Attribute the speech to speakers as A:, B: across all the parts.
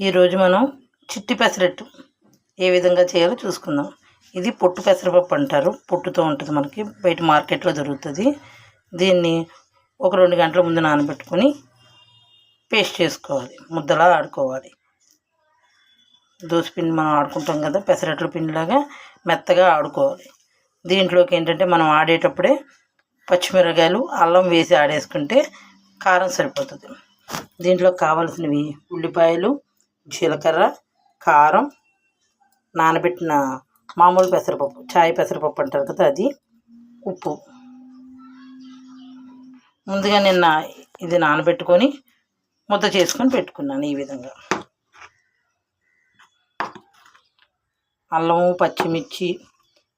A: ఈరోజు మనం చిట్టి పెసరట్టు ఏ విధంగా చేయాలో చూసుకుందాం. ఇది పొట్టు పెసరపప్పు అంటారు. పొట్టుతో ఉంటుంది మనకి. బయట మార్కెట్లో దొరుకుతుంది. దీన్ని ఒక రెండు గంటల ముందు నానబెట్టుకొని పేస్ట్ చేసుకోవాలి. ముద్దలా ఆడుకోవాలి. దోసపిండి మనం ఆడుకుంటాం కదా పెసరట్ల పిండిలాగా మెత్తగా ఆడుకోవాలి. దీంట్లోకి ఏంటంటే మనం ఆడేటప్పుడే పచ్చిమిరకాయలు అల్లం వేసి ఆడేసుకుంటే కారం సరిపోతుంది. దీంట్లో కావాల్సినవి ఉల్లిపాయలు జీలకర్ర కారం నానబెట్టిన మామూలు పెసరపప్పు చాయ్ పెసరపప్పు అంటారు కదా అది ఉప్పు. ముందుగా నిన్న ఇది నానబెట్టుకొని ముద్ద చేసుకొని పెట్టుకున్నాను ఈ విధంగా. అల్లము పచ్చిమిర్చి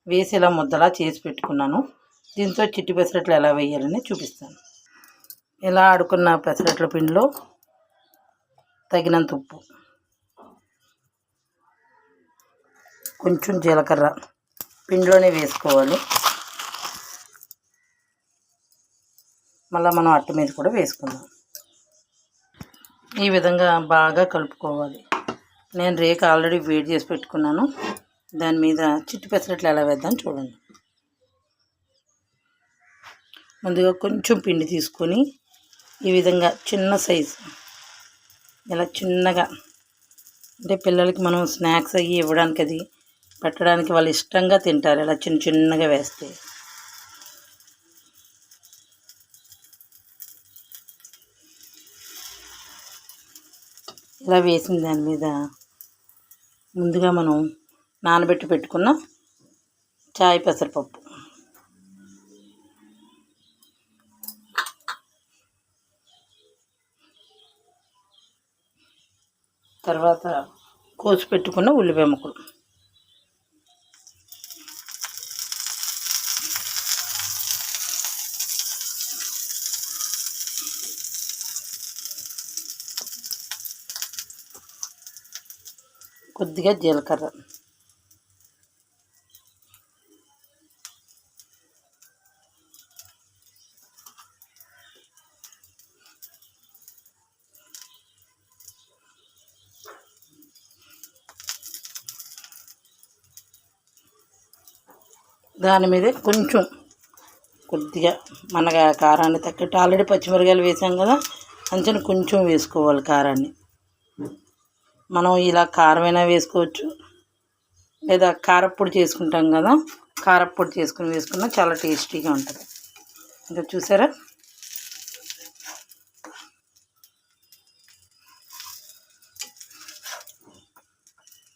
A: వేసి ఇలా ముద్దలా చేసి పెట్టుకున్నాను. దీంతో చిట్టి పెసరట్లు ఎలా వేయాలని చూపిస్తాను. ఇలా ఆడుకున్న పెసరట్ల పిండిలో తగినంత ఉప్పు. కొంచెం జీలకర్ర పిండిలోనే వేసుకోవాలి. మళ్ళీ మనం అట్ట మీద కూడా వేసుకుందాం. ఈ విధంగా బాగా కలుపుకోవాలి. నేను రేకు ఆల్రెడీ వేడి చేసి పెట్టుకున్నాను. దాని మీద చిట్టు పెసరట్లు ఎలా వేద్దాం చూడండి. ముందుగా కొంచెం పిండి తీసుకొని ఈ విధంగా చిన్న సైజు ఇలా చిన్నగా అంటే పిల్లలకి మనం స్నాక్స్ అవి ఇవ్వడానికి అది పెట్టడానికి వాళ్ళు ఇష్టంగా తింటారు. ఇలా చిన్న చిన్నగా వేస్తే. ఇలా వేసిన దాని మీద ముందుగా మనం నానబెట్టి పెట్టుకున్న చాయ్ పెసరపప్పు. తర్వాత కోసి పెట్టుకున్న ఉల్లిపాయ ముక్కలు. కొద్దిగా జీలకర్ర. దాని మీద కొంచెం కొద్దిగా మన కారాన్ని తగ్గట్టు. ఆల్రెడీ పచ్చిమిరకాయలు వేసాం కదా అంచనా కొంచెం వేసుకోవాలి కారాన్ని. మనం ఇలా కారమైనా వేసుకోవచ్చు. లేదా కారప్పొడి చేసుకుంటాం కదా కారప్పొడి చేసుకుని వేసుకున్నా చాలా టేస్టీగా ఉంటుంది. ఇంకా చూసారా?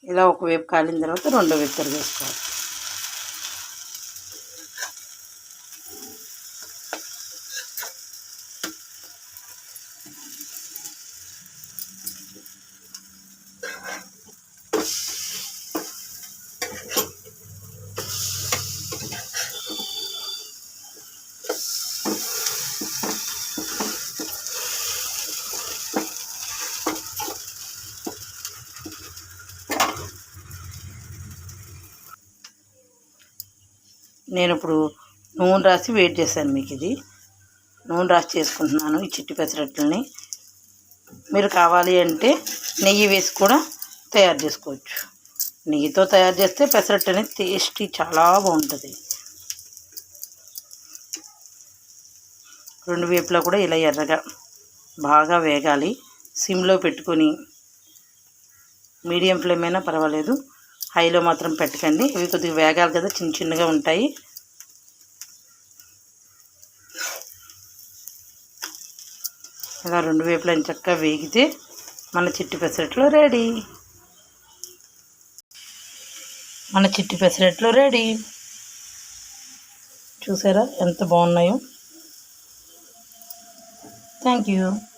A: ఇలా ఒకవైపు కాలిన తర్వాత రెండో వైపు తిరిగేసుకోవాలి. నేను ఇప్పుడు నూనె రాసి వెయిట్ చేశాను మీకు ఇది. నూనె రాసి చేసుకుంటున్నాను ఈ చిట్టి పెసరట్లని. మీరు కావాలి అంటే నెయ్యి వేసి కూడా తయారు చేసుకోవచ్చు. నెయ్యితో తయారు చేస్తే పెసరట్టు అనేది టేస్టీ చాలా బాగుంటుంది. రెండు వేపులా కూడా ఇలా ఎర్రగా బాగా వేగాలి. సిమ్లో పెట్టుకొని మీడియం ఫ్లేమ్ అయినా పర్వాలేదు. హైలో మాత్రం పెట్టకండి. ఇవి కొద్దిగా వేగాలి కదా చిన్న చిన్నగా ఉంటాయి. ఇలా రెండు వైపులా చక్కగా వేగితే మన చిట్టి పెసరట్లు రెడీ. మన చిట్టి పెసరట్లు రెడీ. చూసారా ఎంత బాగున్నాయో? Thank you.